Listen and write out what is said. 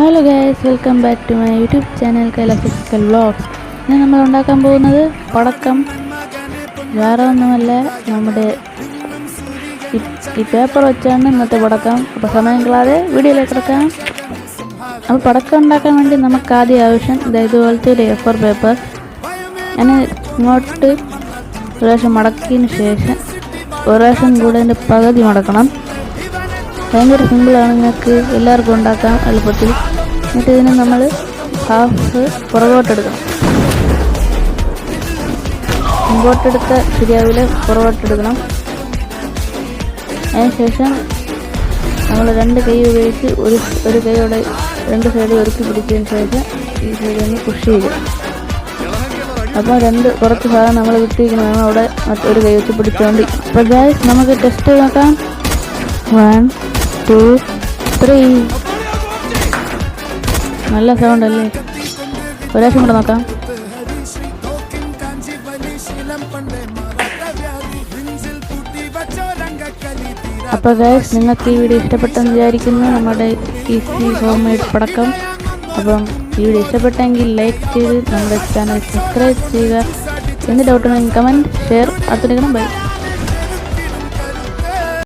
Hello guys welcome back to my YouTube channel Kaila physical vlogs ഇന്ന് നമ്മൾ ഉണ്ടാക്കാൻ പോകുന്നത് പടക്കം. വേറെ ഒന്നുമല്ല നമ്മുടെ ഈ- ഈ പേപ്പർ വെച്ചാണ് ഇന്നത്തെ പടക്കം. അപ്പോൾ സമയം കളാതെ വീഡിയോയിലേക്ക് എടുക്കാം അപ്പോൾ പടക്കം ഉണ്ടാക്കാൻ വേണ്ടി നമുക്ക് ആദ്യം ആവശ്യം ഇതാ ഇതുപോലത്തെ ഒരു എഫർ പേപ്പർ ഞാൻ ഇങ്ങോട്ട് ഒരു പ്രാവശ്യം മടക്കിയതിന് ശേഷം ഒരു പ്രാവശ്യം കൂടെ അതിന്റെ പകുതി മടക്കണം. ഭയങ്കര സിമ്പിളാണ് നിങ്ങൾക്ക് എല്ലാവർക്കും ഉണ്ടാക്കാം എളുപ്പത്തിൽ. എന്നിട്ട് ഇതിന് നമ്മൾ ഹാഫ് പുറകോട്ടെടുക്കണം. മുമ്പോട്ടെടുത്ത ശരിയാവില്ല പുറകോട്ടെടുക്കണം. അതിനുശേഷം നമ്മൾ രണ്ട് കൈ ഉപയോഗിച്ച് ഒരു ഒരു കൈയോടെ രണ്ട് സൈഡ് ഒരുക്കി പിടിച്ചതിന് ശേഷം ഈ സൈഡിൽ നിന്ന് പുഷ് ചെയ്യുക അപ്പോൾ രണ്ട് കുറച്ച് ഭാഗം നമ്മൾ വിട്ടിരിക്കുന്നതാണ് അവിടെ ഒരു കൈ വെച്ച് പിടിച്ചുകൊണ്ട് അപ്പോൾ ഗായ്സ് നമുക്ക് ടെസ്റ്റ് നോക്കാം. വൺ ടു ത്രീ നല്ല സൗണ്ട് അല്ലേ? ഒരാശം കൂടെ നോക്കാം. അപ്പോൾ ഗൈസ് നിങ്ങൾക്ക് ഈ വീഡിയോ ഇഷ്ടപ്പെട്ടെന്ന് വിചാരിക്കുന്നു. നമ്മുടെ ഈസി ഹോം മെയ്ഡ് പടക്കം. അപ്പം ഈ വീഡിയോ ഇഷ്ടപ്പെട്ടെങ്കിൽ ലൈക്ക് ചെയ്ത് നമ്മുടെ ചാനൽ സബ്സ്ക്രൈബ് ചെയ്യുക. എന്ത് ഡൗട്ടുണ്ടെങ്കിൽ കമന്റ് ഷെയർ അടുത്തിരിക്കണം ബൈ